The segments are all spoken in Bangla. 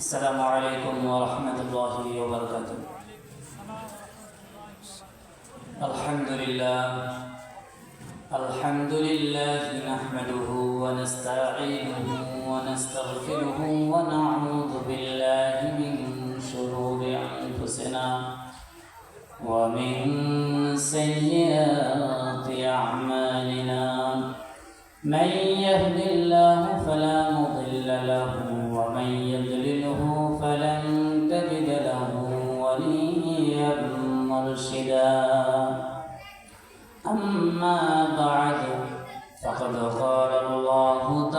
السلام عليكم ورحمة الله وبركاته. الحمد لله الحمد لله نحمده ونستعينه ونستغفره ونعوذ بالله من شرور أنفسنا ومن سيئات أعمالنا. من يهد الله فلا مضل له ومن يضلله فلن تجد له وليا مرشدا أما بعد فقد قال الله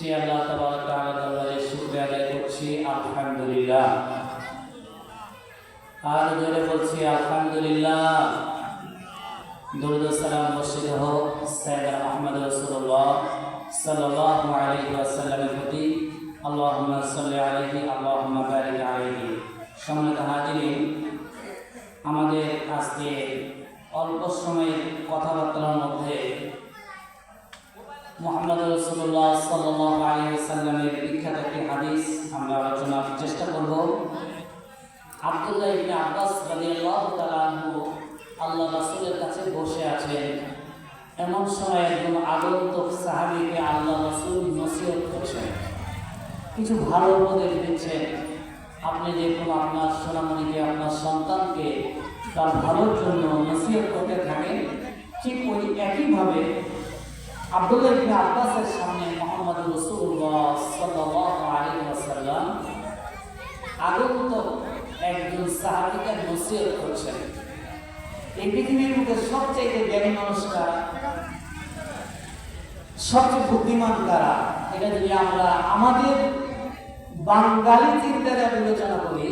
সে আল্লাহ তাআলার দরবারে আদায় করছি, আলহামদুলিল্লাহ। আর জোরে বলছি, আলহামদুলিল্লাহ। দুরুদ সালাম বর্ষিত হোক সাইয়েদনা মুহাম্মদ রাসূলুল্লাহ সাল্লাল্লাহু আলাইহি ওয়াসাল্লামের প্রতি। আল্লাহুম্মা সাল্লি আলাইহি, আল্লাহুম্মা বারিক আলাইহি। সম্মানিত হাজিরিন, আমাদের আজকে অল্প সময়ের কথাবার্তার মধ্যে মোহাম্মদ রসুল্লাহ সাল্লাহ আলী সাল্লামের বিখ্যাত একটি হাদিস আমরা আলোচনার চেষ্টা করব। আব্দুল্লাহ ইবনে আব্বাস রাদিয়াল্লাহু তাআলা আল্লাহ রাসূলের কাছে বসে আছেন। এমন সময় একজন আগন্তুক সাহাবীকে আল্লাহ রাসূল নসিহত করছেন। কিছু ভালো উপদেশ দিচ্ছেন। আপনি যে কোনো আপনার সোনামণিকে, আপনার সন্তানকে তার ভালোর জন্য নসিহত করতে থাকেন। ঠিক ওই একইভাবে আব্দুল্লাহ ইবনে আব্বাসের সামনে মোহাম্মদ রাসূলুল্লাহ সাল্লাল্লাহু আলাইহি ওয়াসাল্লাম আগন্তুক একজন সাহাবীকে নসিহত করছেন। এই পৃথিবীর মধ্যে সবচেয়ে জ্ঞানী মানুষ কারা সবচেয়ে বুদ্ধিমান কারা এটা যদি আমরা আমাদের বাঙালি চিন্তাটা বিবেচনা করি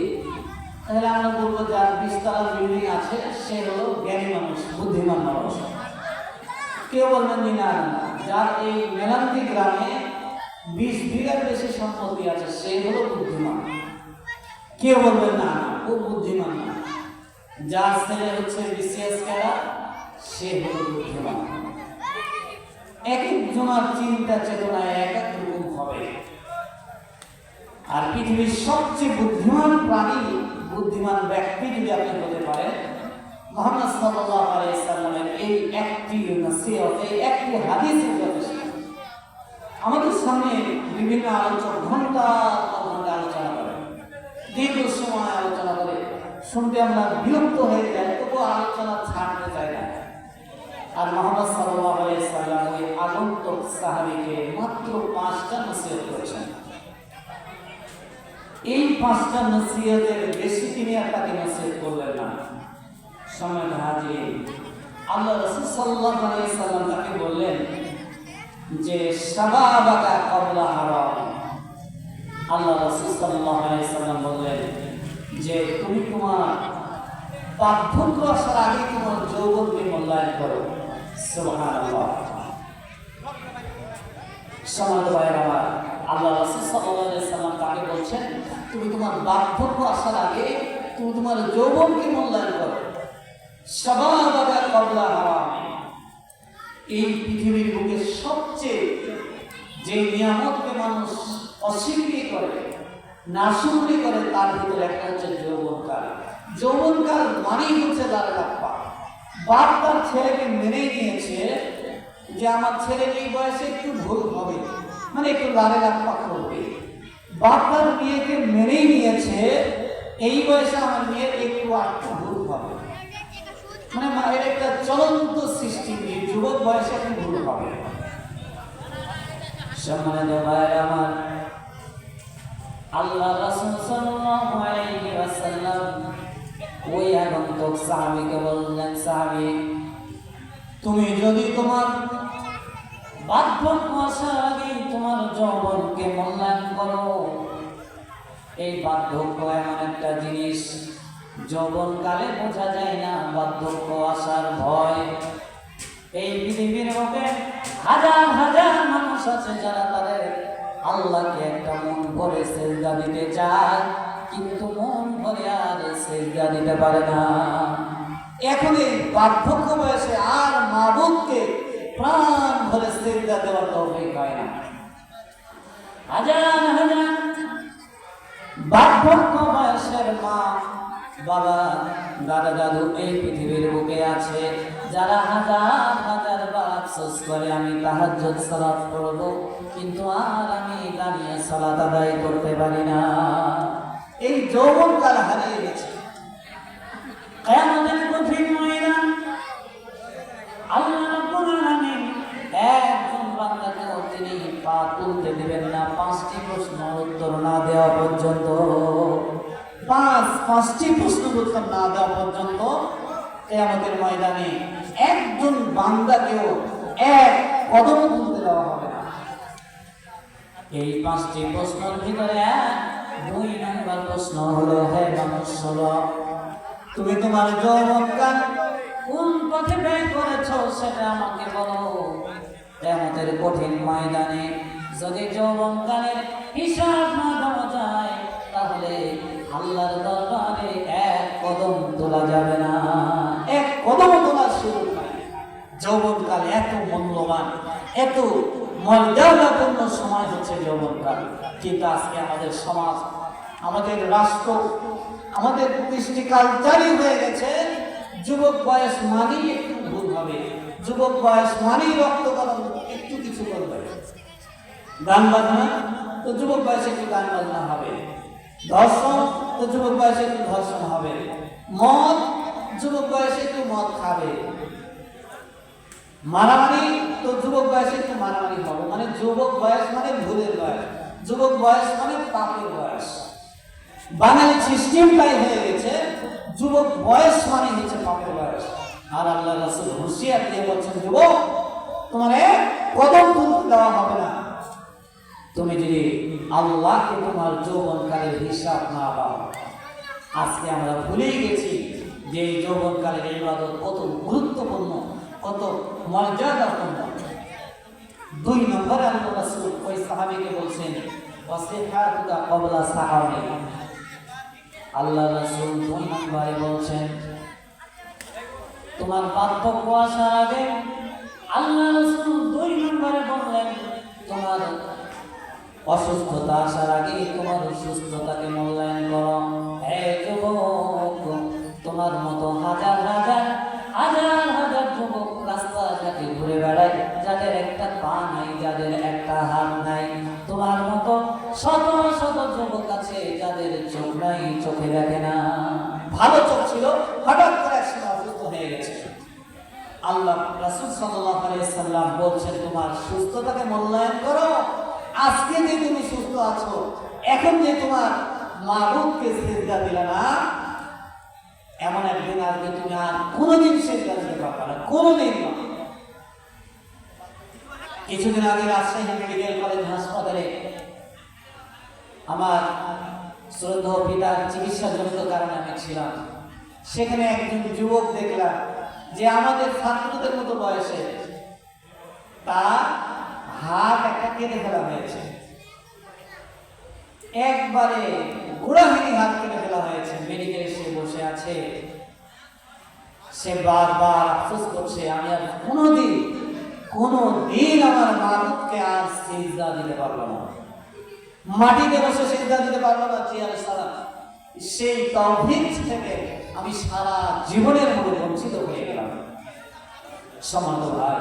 তাহলে আমরা বলব যার বিশতলা বিল্ডিং আছে সে হলো জ্ঞানী মানুষ বুদ্ধিমান মানুষ। কেউ বলবেন না, যার এই মেলান্তি গ্রামে বিশ বিঘার বেশি সম্পত্তি আছে, সে হলো বুদ্ধিমান। কেউ বলবেন না? ও বুদ্ধিমান। না যার ছেলে হচ্ছে বিসিএস খেলা সে হলো বুদ্ধিমান। এক একজনের চিন্তা চেতনা এক এক রকম হবে। আর পৃথিবীর সবচেয়ে বুদ্ধিমান প্রাণী, বুদ্ধিমান ব্যক্তি যদি আপনি হতে পারেন মোহাম্মদ এই একটি নসিহত, এই একটি হাদিস আমাদের সামনে বিভিন্ন ঘণ্টা ঘণ্টা আলোচনা করে। দীর্ঘ সময় আলোচনা করে। শুনতে আমরা বিরক্ত হয়ে যাই আলোচনা ছাড়তে চাই না। আর মোহাম্মদ সাল্লাল্লাহু আলাইহি সাল্লাম ওই সাহাবীকে মাত্র পাঁচটা নসিহত করেছেন। এই পাঁচটা নসিহতের বেশি তিনি তাকে নসিহত করলেন না। সময় হাজির। আল্লাহ রাসূল সাল্লাল্লাহু আলাইহি সাল্লাম তাকে বললেন যে শাবাবাকা ক্বাবলা হারাম। আল্লাহ রাসূল সাল্লাল্লাহু আলাইহি সাল্লাম বললেন যে, তুমি তোমার বার্ধক্য আসার আগে তোমার যৌবনকে মূল্যায়ন করো। সুবহানাল্লাহ। সমাজ ভাইয়ের আমার, আল্লাহ রাসূল সাল্লাল্লাহু আলাইহি সাল্লাম আমাকে বলছেন, তুমি তোমার বার্ধক্য আসার আগে তুমি তোমার যৌবনকে মূল্যায়ন করো। কবলা এই পৃথিবীর বুকে সবচেয়ে যে নিয়ামতকে মানুষ অস্বীকৃতি করে নাশুকরি করে, তার ভিতরে একটা হচ্ছে যৌবনকাল। যৌবনকাল মানেই হচ্ছে তার বাপ্পা। বাপ তার ছেলেকে মেনেই নিয়েছে যে আমার ছেলে এই বয়সে একটু ভুল হবে মানে একটু লারে লাপ্পা করবে। বাপ তার মেয়েকে মেনেই নিয়েছে, এই বয়সে আমার মেয়ের একটু আটটু ভুল মানে মায়ের একটা চলন্ত সৃষ্টি। যুবক বয়সে এখন ভুল সম্মানিত ভাইয়ের আমার আল্লাহ সাল্লাল্লাহু আলাইহি ওয়াসাল্লাম ওই আগন্তুক সাহাবীকে বললেন, সাহাবী, তুমি যদি তোমার বার্ধক্য আসার আগে তোমার যৌবনকে মূল্যায়ন করো, এই বার্ধক্য এমন একটা জিনিস যৌবনকালে বোঝা যায় না বার্ধক্য আসার ভয়। এই পৃথিবীর মুখে হাজার হাজার মানুষ আছে যারা তাদের আল্লাহকে একটা মন ভরে সেজদা দিতে চায়, কিন্তু মন ভরে আর সেজদা দিতে পারে না। এখন এই বার্ধক্য বয়সে আর মাবুদকে প্রাণ ভরে সেজদা দেওয়ার তৌফিক হয় না। হাজার বাবা, দাদা দাদু এই পৃথিবীর বুকে আছে। যারা হাজার হাজার বার আফসোস করে, আমি তাহাজ্জুদ সালাত পড়ব। কিন্তু আর আমি দাঁড়িয়ে সালাত আদায় করতে পারি না। এই যৌবনকাল হারিয়ে গেছে? কিয়ামতের কঠিন আল্লাহ একজন বান্দাকেও তিনি পা তুলতে দিবেন না। পাঁচটি প্রশ্নের উত্তর না দেওয়া পর্যন্ত। পাঁচ পাঁচটি প্রশ্ন উত্তর না দেওয়া পর্যন্ত। কেয়ামতের ময়দানে একজন বান্দাকেও এক কদম তুলতে দেওয়া হবে না। এই পাঁচটি প্রশ্নের ভিতরে দুই নম্বর প্রশ্ন হলো হে মানুষ তুমি তোমার যৌবনকাল কোন পথে ব্যয় করেছ সেটা আমাকে বলো। তেমতের কঠিন ময়দানে যদি যৌবনকালের হিসাব না দেওয়া যায় তাহলে আল্লাহর দরবারে এক কদম তোলা যাবে না। এক কদম সুযোগ নাই যৌবনকাল এত মূল্যবান, এত মর্যাদাপূর্ণ সময় হচ্ছে যৌবনকাল। কিন্তু আজকে আমাদের সমাজ, আমাদের রাষ্ট্র, আমাদের কৃষ্টি কালচারই হয়ে গেছে। যুবক বয়স মানেই একটু ভুল হবে। যুবক বয়স মানেই রক্ত গরম, একটু কিছু করবে। গান বাজনা, তো যুবক বয়সে একটু গান বাজনা হবে। ধর্ষণ তো যুবক বয়সে একটু ধর্ষণ হবে। মদ, যুবক বয়সে একটু মদ খাবে। মারামারি তো যুবক বয়সে একটু মারামারি হবে। মানে যুবক বয়স মানে ভুলের বয়স। যুবক বয়স মানে পাপের বয়স। বাঙালি সিস্টেমটাই হয়ে গেছে, যুবক বয়স মানে হচ্ছে পাপের বয়স। আর আল্লাহ রাসূল হুঁশিয়ার দিয়ে বলছেন, যুবক, তোমার কদম দেওয়া হবে না। তুমি যদি আল্লাহকে তোমার যৌবনকালের হিসাব না দাও আজকে আমরা ভুলেই গেছি যে এই যৌবনকালের ইবাদত কত গুরুত্বপূর্ণ, কত মর্যাদাপূর্ণ। দুই নম্বরে আল্লাহ ওই সাহাবীকে বলছেন আল্লাহ রাসূল দুই নম্বরে বলছেন, তোমার পার্থক্য আসার আগে আল্লাহ রাসূল দুই নম্বরে বললেন, তোমার অসুস্থতা আসার আগে তোমার সুস্থতাকে মূল্যায়ন করো। হে যুবক, তোমার মতো হাজার হাজার হাজার হাজার যুবক রাস্তাঘাটে ঘুরে বেড়ায়, যাদের একটা পা নাই, যাদের একটা হাত নাই, তোমার মতো শত শত যুবক আছে, যাদের চোখ নাই, চোখে দেখে না। ভালো চোখ ছিল, হঠাৎ করে একসময় অসুস্থ হয়ে গেছে। আল্লাহ রাসূল সাল্লাল্লাহু আলাইহি সাল্লাম বলছেন, তোমার সুস্থতাকে মূল্যায়ন করো আজকে যে তুমি সুস্থ আছো, এখন যে তোমার মাবুদকে সিজদা দিলে না, এমন একদিন আসবে তুমি আর কোনোদিন সিজদা দিতে পারবে না, কোনোদিন না। কিছুদিন আগে রাজশাহী মেডিকেল কলেজ হাসপাতালে আমার শ্রদ্ধ পিতার চিকিৎসা চিকিৎসাজনিত কারণে আমি ছিলাম। সেখানে একজন যুবক দেখলাম যে আমাদের ছাত্রদের মতো বয়সে তার হাত একটা কেটে ফেলা হয়েছে। একবারে গোড়াহিনী হাত কেটে ফেলা হয়েছে। মেডিকেলে সে বসে আছে। সে বারবার আফসোস করছে, আমি আর কোনোদিন কোনোদিন আমার মাবুদকে আর সিজদা দিতে পারল না। মাটিতে বসে সিজদা দিতে পারল না চেয়ারে সারা সেই তৌহিদ থেকে আমি সারা জীবনের মধ্যে বঞ্চিত হয়ে গেলাম। সমান্ত ভাই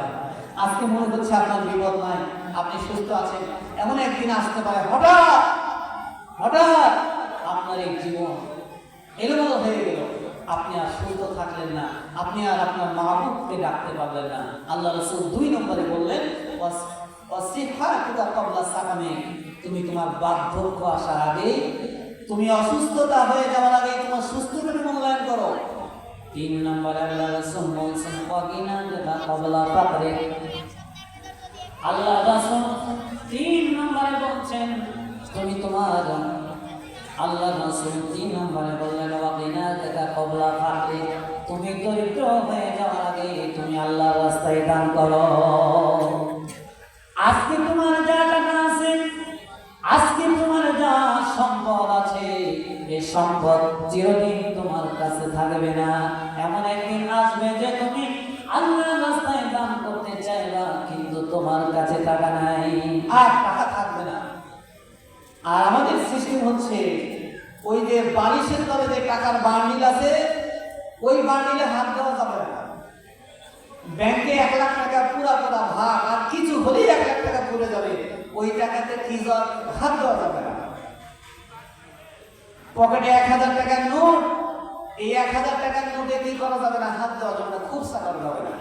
আজকে মনে হচ্ছে আপনার বিপদ নাই, আপনি সুস্থ আছেন। এমন একদিন আসতে পারে, হঠাৎ হঠাৎ আপনার এই জীবন এলোমেলো হয়ে গেল। আপনি আর সুস্থ থাকলেন না, আপনি আর আপনার মাহবুবকে ডাকতে পারলেন না। আল্লাহ রসুল দুই নম্বরে বললেন। তুমি তোমার বার্ধক্য আসার আগে তুমি অসুস্থতা হয়ে যাওয়ার আগে তোমার সুস্থতাকে মূল্যায়ন করো। তিন নম্বরে আল্লাহ রসুল বলছেন ওয়াকিনা যেটা কবলা পাকরে আল্লাহ রসুল তিন নম্বরে বলছেন, তুমি তোমার আল্লাহ রসুল তিন নম্বরে বললেন ওয়াকিনা যেটা কবলা পাকরে তুমি দরিদ্র হয়ে যাওয়ার আগে তুমি আল্লাহর রাস্তায় দান করো। আজকে তোমার যা টাকা আছে, আজকে তোমার যা সম্পদ আছে এই সম্পদ চিরদিন তোমার কাছে থাকবে না। তোমার কাছে টাকা নাই। আর টাকা থাকবে না। আর আমাদের সিস্টেম হচ্ছে ওই যে বালিশের তলে যে টাকার বান্ডিল আছে ওই বান্ডিলে হাত দেওয়া যাবে না। ব্যাংকে এক লাখ টাকা পুরা পুরা ভাগ আর কিছু হলেই এক লাখ টাকা পড়ে যাবে ওই টাকাতে কি হাত দেওয়া যাবে না। পকেটে এক হাজার টাকার নোট এই এক হাজার টাকার নোটে কি করা যাবে না? হাত দেওয়া যাবে না খুব সাকার যাবে না।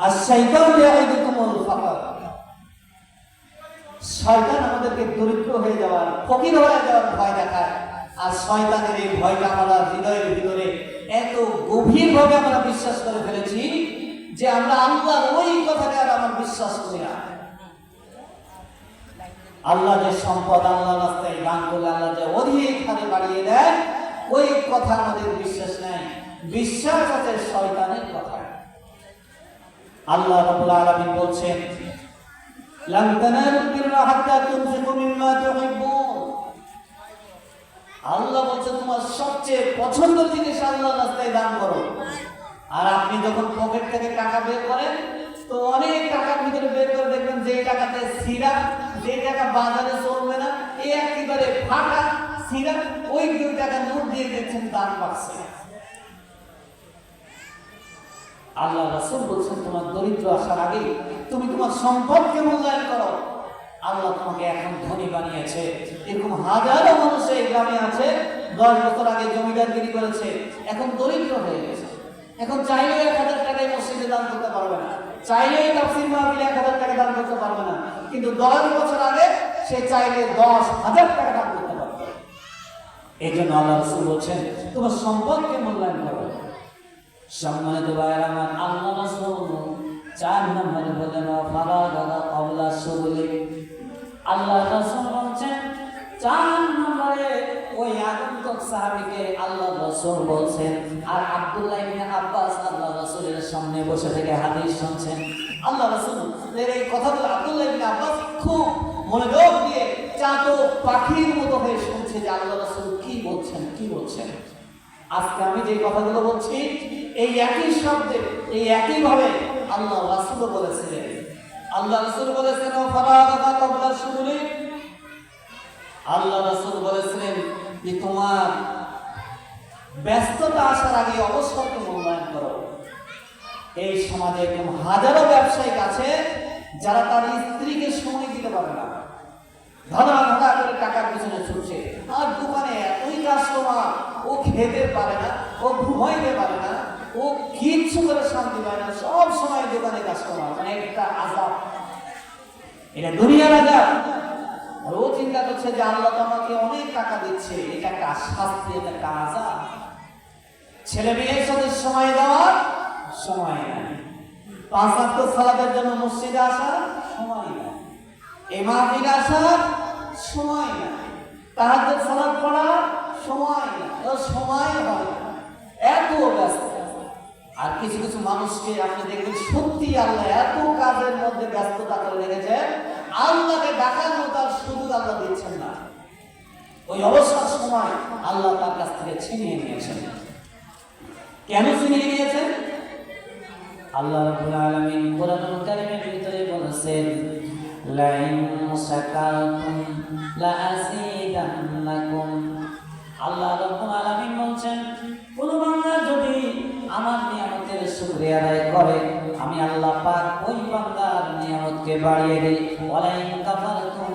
আর শৈতান ইয়াইদুকুমুল ফাকর শয়তান আমাদেরকে দরিদ্র হয়ে যাওয়ার, ফকির হয়ে যাওয়ার ভয় দেখায়। আর শয়তানের এই ভয়টা আমরা হৃদয়ের ভিতরে এত গভীরভাবে আমরা বিশ্বাস করে ফেলেছি যে আমরা আল্লাহর ওই কথাকে আর আমার বিশ্বাস করি না। আল্লাহ যে সম্পদ আল্লাহ রাস্তায় দান করলে আল্লাহ যে অধিক হারে বাড়িয়ে দেয়, ওই কথা আমাদের বিশ্বাস নাই। বিশ্বাস আছে শয়তানের কথা আল্লাহ রাব্বুল আলামিন বলছেন লান তানালুল বিররা হাত্তা তুনফিকু মিম্মা তুহিব্বুন। আল্লাহ বলছে, তোমার সবচেয়ে পছন্দ জিনিস আল্লাহর রাস্তায় দান করো। আর আপনি যখন পকেট থেকে টাকা বের করেন, তো অনেক টাকার ভিতরে বের করে দেখবেন যে টাকাতে সিরাপ যে টাকা বাজারে চলবে না, এ একেবারে ফাটা সিরাপ ওই দুই টাকা নোট দিয়ে দেখছেন দান পাচ্ছে। আল্লাহ রাসূল বলছেন, তোমার দরিদ্র আসার আগে তুমি তোমার সম্পদকে মূল্যায়ন করো। আল্লাহ তোমাকে এখন ধনী বানিয়েছে। এরকম হাজারো মানুষ এই গ্রামে আছে, দশ বছর আগে জমিদারগিরি করেছে, এখন দরিদ্র হয়ে গেছে। এখন চাইলেও এক হাজার টাকায় মসজিদে দান করতে পারবে না, চাইলেই তাফসির মাহফিলে এক হাজার টাকা দান করতে পারবে না, কিন্তু দশ বছর আগে সে চাইলে দশ হাজার টাকা দান করতে পারবে। এই জন্য আল্লাহ রসুল বলছেন, তোমার সম্পদকে মূল্যায়ন করো। সম্মানিত ভাইয়ের, আমার আল্লাহ রাসূল চার নম্বরে বলেন ফারা দাদা কবলা সুবলি। আল্লাহ রাসূল বলছেন, চার নম্বরে ওই আগন্তুক সাহাবীকে আল্লাহ রাসূল বলছেন, আর আব্দুল্লাহ ইবনে আব্বাস আল্লাহ রাসূলের সামনে বসে থেকে হাদিস শুনছেন। আল্লাহ রাসূল, এর এই কথাগুলো আব্দুল্লাহ ইবনে আব্বাস খুব মনোযোগ দিয়ে চাঁদো পাখির মতো হয়ে শুনছে যে আল্লাহ রাসূল কি বলছেন কি বলছেন? আজকে আমি যে কথাগুলো বলছি এই একই শব্দে, এই আল্লাহ রাসূল বলেছিলেন। আল্লাহ রাসূল বলেছেন আল্লাহ রাসূল বলেছিলেন যে, তোমার ব্যস্ততা আসার আগে মূল্যায়ন করো। এই সমাজে এরকম হাজারো ব্যবসায়িক আছে, যারা তার স্ত্রীকে সময় দিতে পারে না। ধরা ধরা করে টাকার পিছনে ছুটছে। আর দোকানে এতই কাস্টমার ও খেতে পারে না, ও ঘুমাইতে পারে না ও কিচ্ছু করে শান্তি পায় না। সব সময় দোকানে কাস্টমার মানে একটা আজাব। এটা দুনিয়ার আজাব। ও চিন্তা করছে যে আল্লাহ তো আমাকে অনেক টাকা দিচ্ছে। এটা একটা শাস্তি এটা একটা আজাব। ছেলে মেয়ের সাথে সময় দেওয়ার সময় নাই। পাঁচ ওয়াক্ত সালাতের জন্য মসজিদে আসার সময় নাই। এই আসার সময় নাই। তাহাজ্জুদ সালাত পড়ার সময় নাই। সময় হয় এত ব্যস্ত। কিছু কিছু মানুষকে আপনি দেখবেন সত্যি আল্লাহ এত কাজের মধ্যে ব্যস্ততা করে রেখেছে, আল্লাহকে ডাকার মতো তার সুযোগ আল্লাহ দিচ্ছেন না। ওই অবসর সময় আল্লাহ তার কাছ থেকে ছিনিয়ে নিয়েছেন। কেন ছিনিয়ে নিয়েছেন? আল্লাহ রাব্বুল আলামিন কারীমের ভিতরে বলেছেন, লাইন শাকারতুম লাআযীদান্নাকুম আল্লাহ রাব্বুল আলামিন শুকরিয়া আদায় করে। আমি আল্লাহ পাক ওই বান্দার নিয়ামতকে বাড়িয়ে দেই। ওয়ালাইন কাফারতুম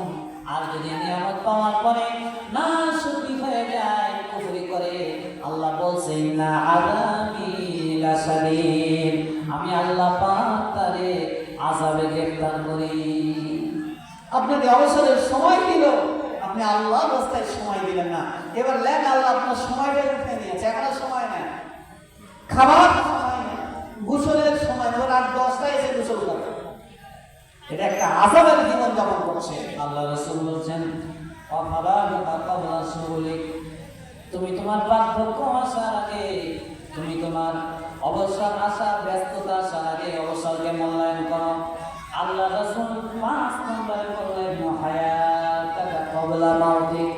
আর যদি নিয়ামত পাওয়ার পরে না শুকরি হয়ে যায়, কুফরি করে, আল্লাহ বলছে না লাশাদীদ আমি আল্লাহ পাক তারে আযাবে গ্রেফতার করি। আপনাকে অবসরের সময় দিল। আপনি আল্লাহ রাস্তায় সময় দিলেন না। এবার লেন আল্লাহ আপনার সময়টা উঠে নিয়েছে এখন সময় নেই। খাবার গোসলের সময় নেই রাত দশটায় এসে গোসল করবে এটা একটা আজাবের জীবন যাপন করছে। আল্লাহ রসুল বলছেন তুমি তোমার বার্ধক্য আসার আগে, তুমি তোমার অবসর আসার ব্যস্ততা আসার আগে অবসরকে মূল্যায়ন করো। আল্লাহ রসুল পাঁচ নম্বরে বললেন হায়াতাকা কবলা মাউতিক।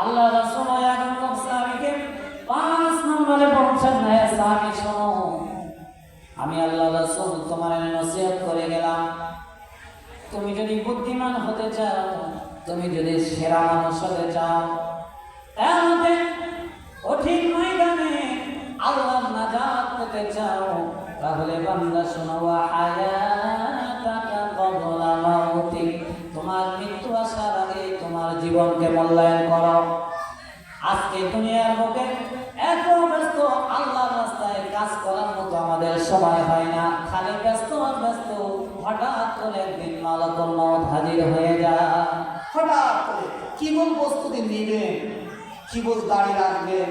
আল্লাহ রসুল নম্বরে বলছেন হ্যাঁ সাহাবী শোনো। আমি আল্লাহ রসুল, তোমার নসিহত করে গেলাম। তুমি যদি বুদ্ধিমান হতে চাও, তুমি যদি সেরা মানুষ হতে চাও, তাহলে কঠিন ময়দানে আল্লাহর নাজাত পেতে চাও। তাহলে বান্দা, শোনো তোমার মৃত্যু আসার আগে তোমার জীবনকে মূল্যায়ন করো। আজকে দুনিয়ার বুকে কাজ করার মতো আমাদের সময় হয় না। খালি ব্যস্ত আর ব্যস্ত, হঠাৎ একদিন হয়ে যায়। হঠাৎ প্রস্তুতি নেবেন? কি বল দাঁড়িয়ে রাখবেন?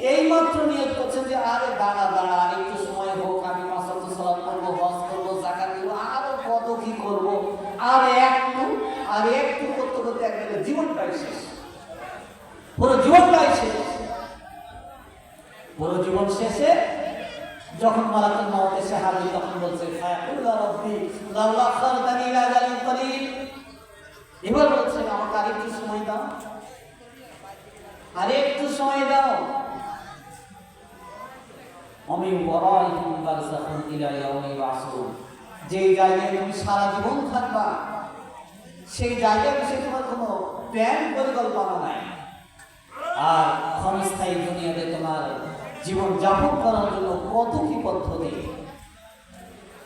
এই মাত্র নিয়োগ করছেন যে, আরে দাঁড়া দাঁড়া, আর একটু সময় হোক, আমি মাসাল সালাদ করব হজ করব, জাকাত দিব, আরও কত কি করব? আর একটু আর একটু করতে করতে একবারে জীবনটাই শেষ। পুরো জীবনটাই শেষ। পুরো জীবন শেষে যখন মালাকুল মাউত এসে হাজির, তখন বলছে এবার বলছে, আমাকে আর একটু সময় দাও। আর একটু সময় দাও। আমি ওয়ারাইহিম বারযাখুন ইলা ইয়াউমি ইউবাসুন। যে জায়গায় তুমি সারা জীবন থাকবা, সেই জায়গায় বিষয়ে তোমার কোনো প্ল্যান, পরিকল্পনা নাই। আর ক্ষণস্থায়ী দুনিয়াতে তোমার জীবন যাপন করার জন্য কত কি পদ্ধতি?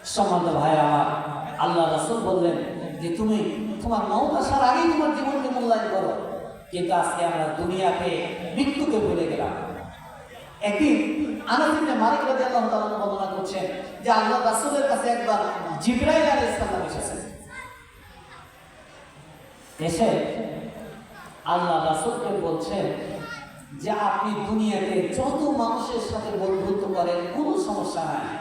সম্মানিত ভাই আমার আল্লাহ রাসুল বললেন যে তুমি তোমার মৌত আসার আগেই তোমার জীবনকে মূল্যায়ন করো। কিন্তু আজকে আমরা দুনিয়াকে মৃত্যুকে ভুলে গেলাম। একদিন ইবনে মালিক রাদিয়াল্লাহু তাআলা বর্ণনা করছেন যে আল্লাহ রাসুলের কাছে একবার জিবরাইল আলাইহিস সালাম এসেছেন এসে আল্লাহ রাসূলকে বলছেন যে আপনি দুনিয়াতে যত মানুষের সাথে বন্ধুত্ব করেন, কোনো সমস্যা নাই।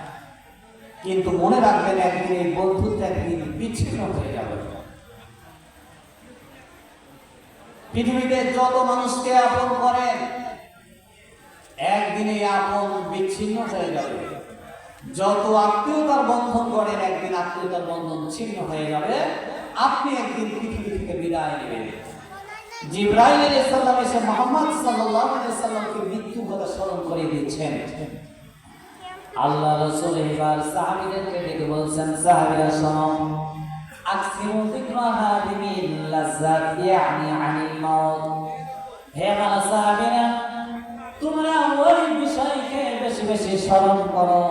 কিন্তু মনে রাখবেন, একদিন এই বন্ধুত্ব একদিন বিচ্ছিন্ন হয়ে যাবে। পৃথিবীতে যত মানুষকে আপন করেন, একদিনে আপন বিচ্ছিন্ন হয়ে যাবে। যত আত্মীয়তার বন্ধন করেন, একদিন আত্মীয়তার বন্ধন ছিন্ন হয়ে যাবে। আপনি একদিন পৃথিবী থেকে বিদায় নেবেন। জিব্রাইল সালাম এসে মুহাম্মদ সাল্লাল্লাহু আলাইহি সাল্লামকে মৃত্যু কথা স্মরণ করে দিচ্ছেন। আল্লাহ রাসূল এবার সাহাবীদেরকে ডেকে বলছেন, সাহাবীরা, শোনো। আকসিরু যিকরা হাদিমিল লাজ্জাত ইয়ানি আনিল মাউত। হে আমার সাহাবীরা, তোমরা ওই বিষয়কে বেশি বেশি স্মরণ করো।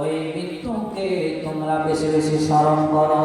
ওই মৃত্যুকে তোমরা বেশি বেশি স্মরণ করো।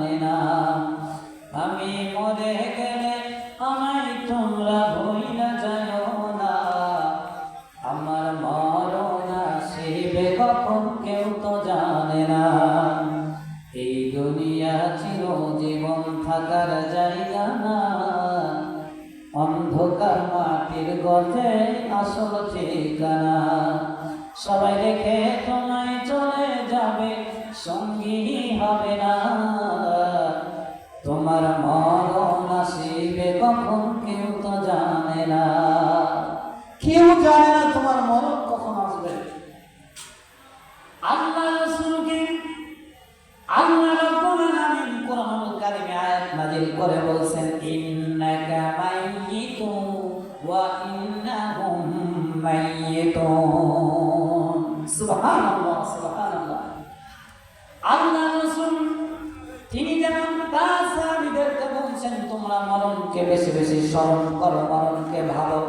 মরণকে বেশি বেশি স্মরণ করো মরণকে ভালো।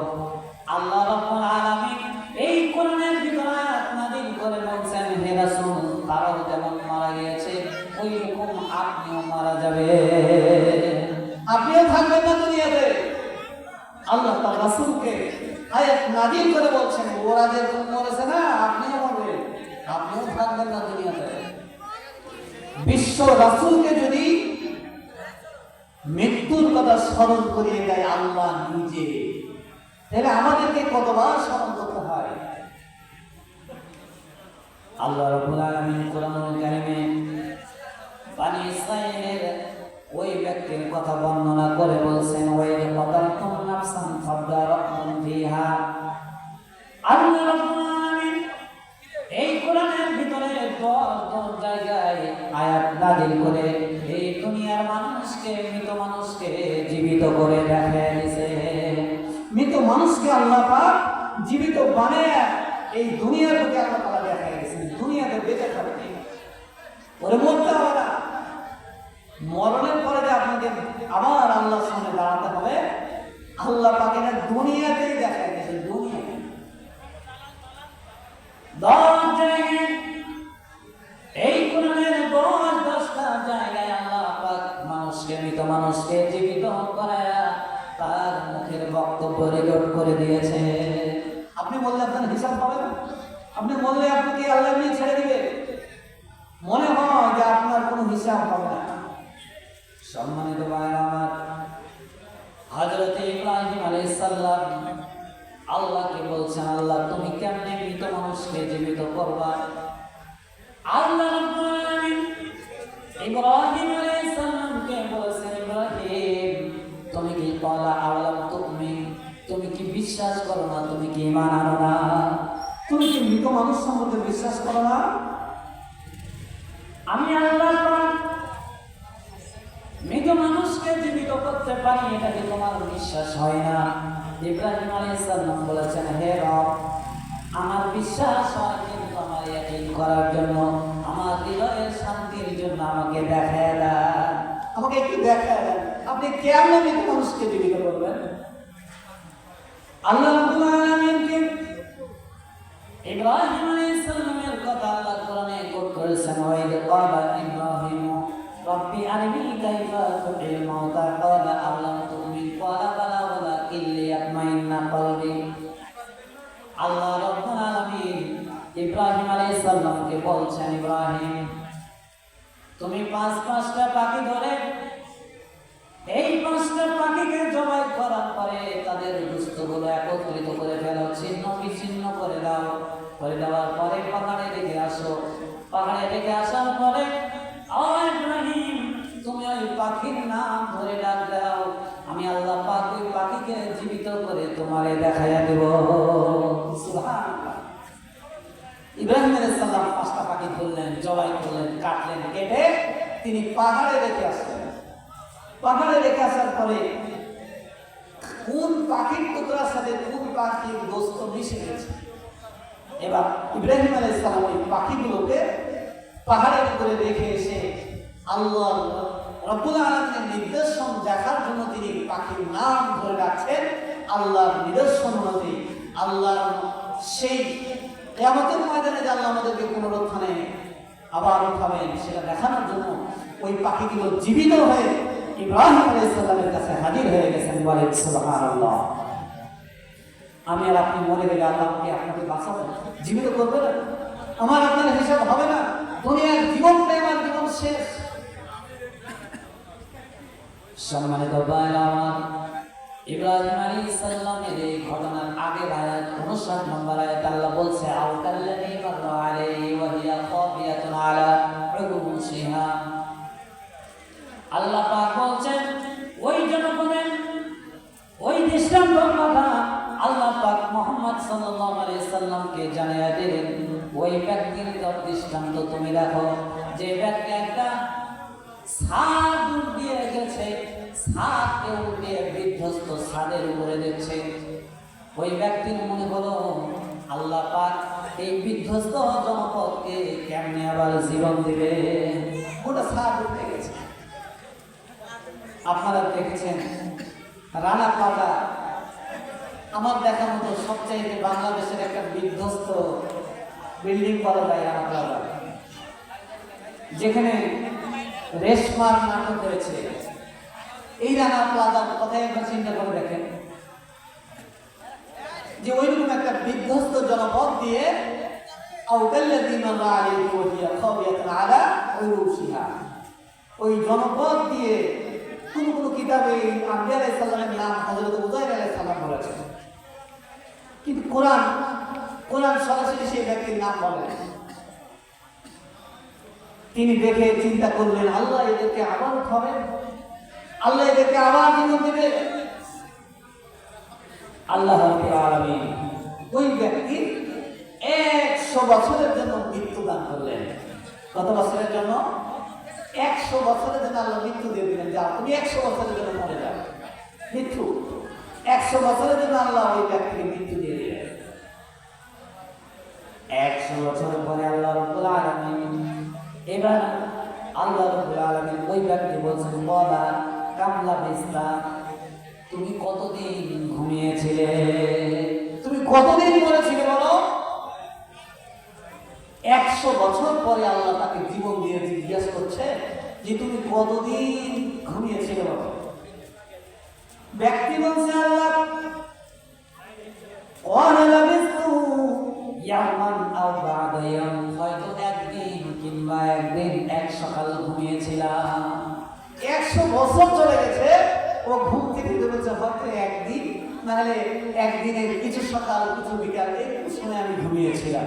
আল্লাহ রাব্বুল আলামিন এই কোরআনের ভিতরে নাযিল করে বলছেন হে রাসূল তারাও যেমন মারা গিয়েছে ওই রকম আপনিও মারা যাবে আপনিও থাকবেন না দুনিয়াতে। আল্লাহ তার রাসূলকে আয়াত নাযিল করে বলছেন ওরা যে মরেছে না আপনিও মরবেন। আপনিও থাকবেন না দুনিয়াতে। বিশ্ব রাসূলকে যদি মৃত্যুর কথা স্মরণ করিয়ে দেয় আল্লাহ নিজে। তাহলে আমাদেরকে কতবার স্মরণ করতে হয়? আল্লাহ রাব্বুল আলামিন বানি ইসরাঈলের ওই ব্যক্তির কথা বর্ণনা করে বলছেন ওই নাফসান ফিহা। আল্লাহ রাব্বুল আলামিন এই কোরআনের ভিতরে জায়গায় না। পরে আপনাকে আবার দাঁড়াতে হবে, আল্লাহ পাক এটা দুনিয়াতেই দেখা গেছে দুনিয়াতে দশ জায়গায় মানুষকে জীবিত করায়া তার মুখের বক্তব্য রেকর্ড করে দিয়েছে। আপনি বললে আপনার হিসাব হবে না? আপনি বললে আপনাকে আল্লাহ এমনি ছেড়ে দিবে। মনে হয় যে আপনার কোনো হিসাব হবে না। সম্মানিত ভাই আমার, হযরত ইব্রাহিম আলাইহিস সালাম আল্লাহকে বলছেন, আল্লাহ, তুমি কেমনে মৃত মানুষকে জীবিত করবা? আল্লাহ ইব্রাহিম আলাইহিস করো না তুমি কি ঈমান আনো না। তুমি কি মৃত মানুষ সম্পর্কে বিশ্বাস করো না? আমি আল্লাহ মৃত মানুষকে জীবিত করতে পারি এটা কি তোমার বিশ্বাস হয় না। ইব্রাহিম আলাইহিস সালাম বলেছেন, হে রব, আমার বিশ্বাস হয় কিন্তু আমার ইয়াকিন করার জন্য, আমার হৃদয়ের শান্তির জন্য আমাকে দেখায় দাও। আমাকে একটু দেখা দেন আপনি কেমন মৃত মানুষকে জীবিত করবেন? আল্লাহ রাব্বুল আলামিনকে ইব্রাহিম আলাইহিস সালামের কথা আল্লাহ কোরআনে কোট করেছেন, ওয়াইদ ক্বালা ইব্রাহিম রব্বি আরিনি কাইফা তুহিল মাউতা ক্বালা আল্লাম তুমিন ক্বালা বালা, ওয়ালাকিন লিয়াতমাইন্না কলবি আল্লাহ রাব্বুল আলামিন ইব্রাহিম আলাইহিস সালামকে বলছেন, ইব্রাহিম, তুমি পাঁচ পাঁচটা পাখি ধরে এই পাঁচটা পাখিকে জবাই করার পরে তাদের দুস্থগুলো একত্রিত করে ফেলো, ছিন্ন বিচ্ছিন্ন করে দাও। করে দেওয়ার পরে পাহাড়ে রেখে আসো। পাহাড়ে রেখে আসার পরে ইব্রাহিম, তুমি ওই পাখির নাম ধরে ডাক দাও। আমি আল্লাহ ওই পাখিকে জীবিত করে তোমারে দেখাইয়া দেব। ইব্রাহিম সালাম পাঁচটা পাখি ধরলেন, জবাই করলেন, কাটলেন, কেটে তিনি পাহাড়ে রেখে আসলেন। পাহাড়ে রেখে আসার পরে কোন পাখির টুকরার সাথে কোন পাখির গোস্ত মিশে গেছে? এবার ইব্রাহিম আলাইহিস ইসলাম ওই পাখিগুলোকে পাহাড়ের উপরে রেখে এসে আল্লাহ রব্বুল আলমের নির্দেশন দেখার জন্য তিনি পাখির নাম ধরে রাখছেন আল্লাহর নিদর্শন অনুযায়ী আল্লাহর সেই কেয়ামতের ময়দানে যে আল্লাহ আমাদেরকে পুনরুত্থানে আবার উঠাবেন, সেটা দেখানোর জন্য ওই পাখিগুলো জীবিত হয়ে ইব্রাহিম আলাইসাল্লামের কাছে হাজির হয়ে গেছেন বলে সুবহানাল্লাহ। আমি আর আপনি মরে গেলে আল্লাহ আপনাকে বাঁচাবেন, জীবিত করবে না। আমার আপনার হিসাব হবে না। দুনিয়ার জীবনটাই আমার জীবন শেষ। সম্মানিত ভাইরা ইব্রাহিম আলাইহিস সালামের এই ঘটনার আগের আয়াত 59 নম্বর আয়াত আল্লাহ বলছে আও কাল্লাযী মাররা আলাইহি ওয়া হিয়া খাফিয়াতুন আলা উরুশিহা আল্লাহ পাক বলছেন, ওই জনগণের, ওই ইসলাম আল্লাহ পাক মোহাম্মদ সাল্লাল্লাহু আলাইহি সাল্লামকে জানিয়ে দিলেন, ওই ব্যক্তির দৃষ্টান্ত তুমি দেখো। যে ব্যক্তি একটা ছাদ উল্টিয়ে গেছে, ছাদকে উল্টিয়ে বিধ্বস্ত ছাদের উপরে দেখছে। ওই ব্যক্তির মনে হলো, আল্লাহ পাক এই বিধ্বস্ত জনপদকে কেমনে আবার জীবন দিবে ওটা ছাদ উঠে আপনারা দেখেছেন রানা প্লাজা আমার দেখা মতো সবচাইতে বাংলাদেশের একটা বিধ্বস্ত বিল্ডিং বলা যায় রানা প্লাজা যেখানে রেশমার নাটক হয়েছে এই রানা প্লাজার কথাই একবার চিন্তা করে দেখেন। যে ওইরকম একটা বিধ্বস্ত জনপদ দিয়ে ওই জনপদ দিয়ে কোন কোন কিতাবে নাম উজাইর কিন্তু কোরআন কোরআন সরাসরি সেই ব্যক্তির নাম বলে তিনি দেখে চিন্তা করলেন, আল্লাহ এদেরকে আবার উঠাবেন? আল্লাহ এদেরকে আবার জীবন দেবে? আল্লাহ রাব্বুল ওই ব্যক্তি একশো বছরের জন্য মৃত্যু দান করলেন। কত বছরের জন্য? একশো বছরের জন্য আল্লাহ মৃত্যু দিয়ে দিলেন যা তুমি একশো বছরের জন্য মরে যাও। মৃত্যু। একশো বছরের জন্য আল্লাহ ওই ব্যক্তিকে মৃত্যু দিয়ে দিলেন। একশো বছর পরে আল্লাহ রব্বুল আলামিন, এবার আল্লাহ রব্বুল আলামিন ওই ব্যক্তি বলছেন বলা কামলা বিস্তা তুমি কতদিন ঘুমিয়েছিলে? তুমি কতদিন মরেছিলে বলো? একশো বছর পরে আল্লাহ তাকে জীবন দিয়ে জিজ্ঞেস করছে যে তুমি কতদিন ঘুমিয়েছিলে ব্যক্তি বলছে আল্লাহ হয়তো একদিন কিংবা একদিন এক সকাল ঘুমিয়েছিলাম। একশো বছর চলে গেছে, ও ঘুম থেকে একদিন একদিনের কিছু সকাল, কিছু সময় আমি ঘুমিয়েছিলাম।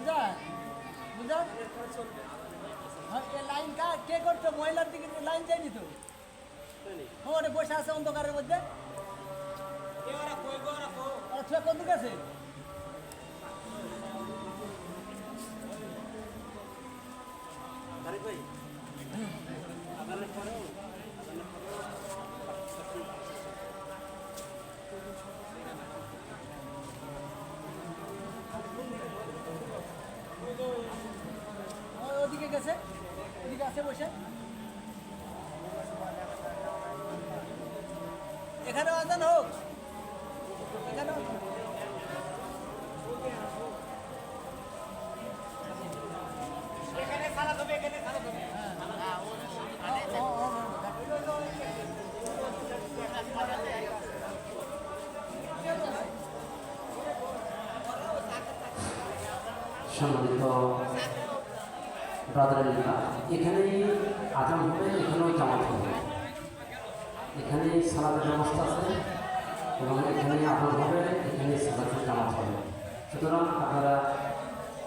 বুঝা? বুঝা? হ্যাঁ, লাইন কা কে করছ? মহিলার দিকে লাইন যায়নি তো? ও ওটা বসে আছে অন্ধকারের মধ্যে? আচ্ছা কোন দিকে আছে? সম্মানিত ব্রাদারিল্লা এখানে আজান হবে, এখানেও জামাত হবে। এখানে সালাদের ব্যবস্থা আছে এবং এখানে আদান হবে এখানে সালাদের জামাত হবে। সুতরাং আপনারা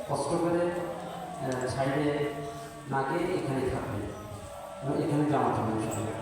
কষ্ট করে সাইডে না গিয়ে এখানে থাকবেন এবং এখানে জামাত হবে সবাই